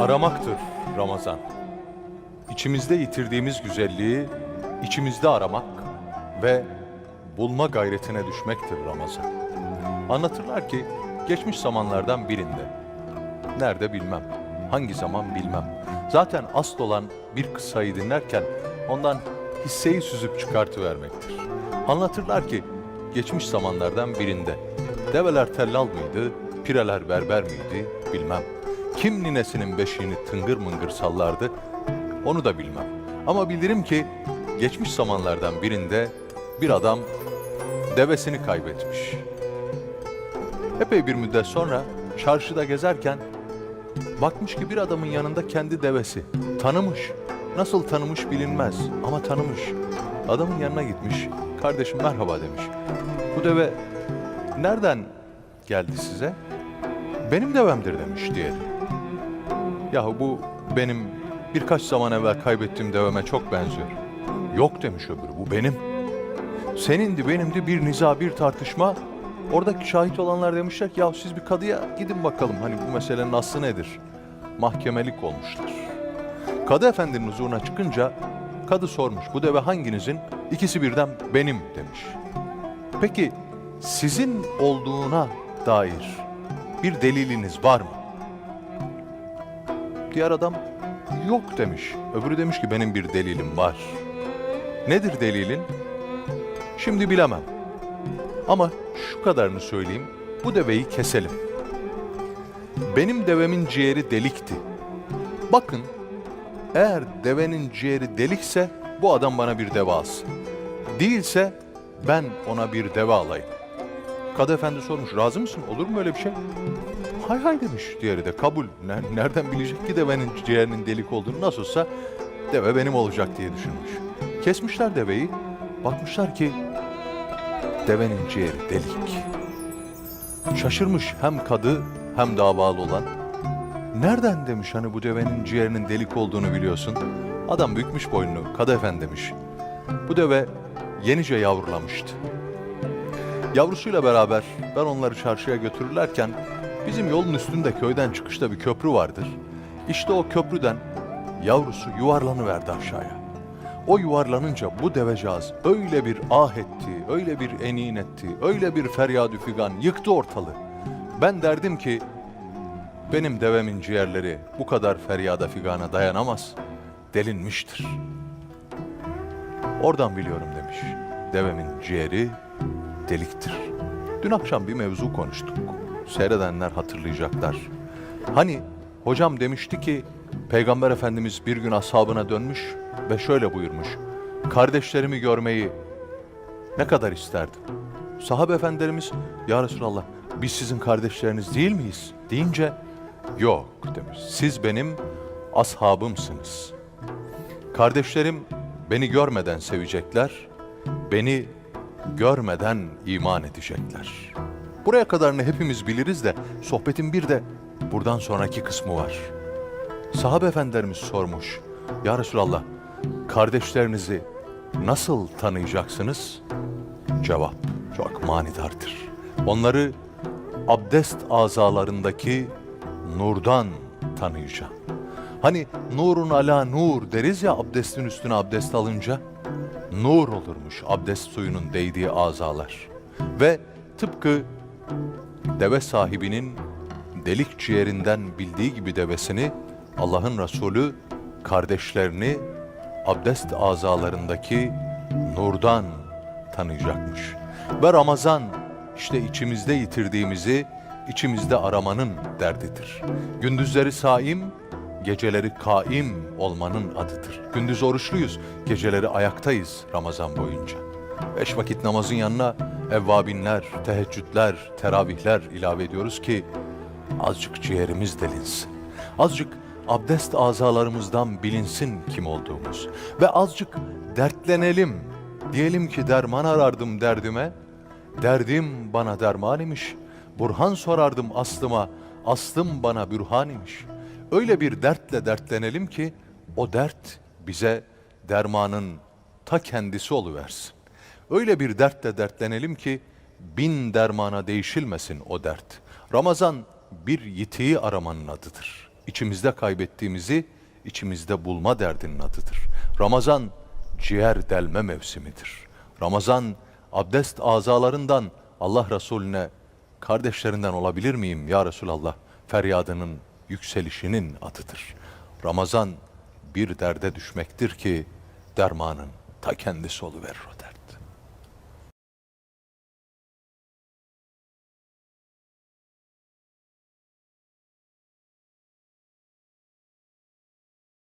Aramaktır Ramazan. İçimizde yitirdiğimiz güzelliği içimizde aramak ve bulma gayretine düşmektir Ramazan. Anlatırlar ki geçmiş zamanlardan birinde, nerede bilmem, hangi zaman bilmem. Zaten asıl olan bir kıssayı dinlerken ondan hisseyi süzüp çıkartıvermektir. Anlatırlar ki geçmiş zamanlardan birinde develer tellal mıydı, pireler berber miydi bilmem. Kim ninesinin beşiğini tıngır mıngır sallardı onu da bilmem. Ama bilirim ki geçmiş zamanlardan birinde bir adam devesini kaybetmiş. Epey bir müddet sonra çarşıda gezerken bakmış ki bir adamın yanında kendi devesi. Tanımış. Nasıl tanımış bilinmez ama tanımış. Adamın yanına gitmiş. Kardeşim merhaba demiş. Bu deve nereden geldi size? Benim devemdir demiş diğeri. Yahu bu benim birkaç zaman evvel kaybettiğim deveme çok benziyor. Yok demiş öbürü bu benim. Senindi benimdi bir niza bir tartışma. Oradaki şahit olanlar demişler ki ya siz bir kadıya gidin bakalım hani bu meselenin aslı nedir? Mahkemelik olmuşlar. Kadı efendinin huzuruna çıkınca kadı sormuş bu deve hanginizin? İkisi birden benim demiş. Peki sizin olduğuna dair bir deliliniz var mı? Diğer adam yok demiş. Öbürü demiş ki benim bir delilim var. Nedir delilin? Şimdi bilemem. Ama şu kadarını söyleyeyim. Bu deveyi keselim. Benim devemin ciğeri delikti. Bakın eğer devenin ciğeri delikse bu adam bana bir deve alsın. Değilse ben ona bir deve alayım. Kadı efendi sormuş razı mısın olur mu öyle bir şey? Hay hay demiş diğeri de kabul. Ne- Nereden bilecek ki devenin ciğerinin delik olduğunu nasıl olsa deve benim olacak diye düşünmüş. Kesmişler deveyi. Bakmışlar ki devenin ciğeri delik. Şaşırmış hem kadı hem davalı olan. Nereden demiş hani bu devenin ciğerinin delik olduğunu biliyorsun. Adam bükmüş boynunu. Kadı efendi demiş. Bu deve yenice yavrulamıştı. Yavrusuyla beraber ben onları çarşıya götürürlerken bizim yolun üstünde köyden çıkışta bir köprü vardır. İşte o köprüden yavrusu yuvarlanıverdi aşağıya. O yuvarlanınca bu devecağız öyle bir ah etti, öyle bir enin etti, öyle bir feryadü figan yıktı ortalığı. Ben derdim ki benim devemin ciğerleri bu kadar feryada figana dayanamaz, delinmiştir. Oradan biliyorum demiş. Devemin ciğeri deliktir. Dün akşam bir mevzu konuştuk. Seyredenler hatırlayacaklar. Hani hocam demişti ki Peygamber Efendimiz bir gün ashabına dönmüş ve şöyle buyurmuş. Kardeşlerimi görmeyi ne kadar isterdim. Sahabe efendilerimiz ya Resulallah biz sizin kardeşleriniz değil miyiz deyince yok demiş. Siz benim ashabımsınız. Kardeşlerim beni görmeden sevecekler, beni görmeden iman edecekler. Buraya kadarını hepimiz biliriz de sohbetin bir de buradan sonraki kısmı var. Sahabe efendilerimiz sormuş. Ya Resulallah kardeşlerinizi nasıl tanıyacaksınız? Cevap çok manidardır. Onları abdest azalarındaki nurdan tanıyacağım. Hani nurun ala nur deriz ya abdestin üstüne abdest alınca. Nur olurmuş abdest suyunun değdiği azalar. Ve tıpkı deve sahibinin delik ciğerinden bildiği gibi devesini Allah'ın Resulü kardeşlerini abdest azalarındaki nurdan tanıyacakmış. Ve Ramazan işte içimizde yitirdiğimizi içimizde aramanın derdidir. Gündüzleri saim, geceleri kaim olmanın adıdır. Gündüz oruçluyuz, geceleri ayaktayız Ramazan boyunca. Beş vakit namazın yanına evvabinler, teheccüdler, teravihler ilave ediyoruz ki azıcık ciğerimiz delinsin. Azıcık abdest azalarımızdan bilinsin kim olduğumuz. Ve azıcık dertlenelim. Diyelim ki derman arardım derdime. Derdim bana derman imiş. Burhan sorardım aslıma. Aslım bana bürhan imiş. Öyle bir dertle dertlenelim ki o dert bize dermanın ta kendisi oluversin. Öyle bir dertle dertlenelim ki bin dermana değişilmesin o dert. Ramazan bir yitiği aramanın adıdır. içimizde kaybettiğimizi içimizde bulma derdinin adıdır. Ramazan ciğer delme mevsimidir. Ramazan abdest azalarından Allah Resulüne kardeşlerinden olabilir miyim ya Resulallah feryadının yükselişinin adıdır. Ramazan bir derde düşmektir ki dermanın ta kendisi oluverir.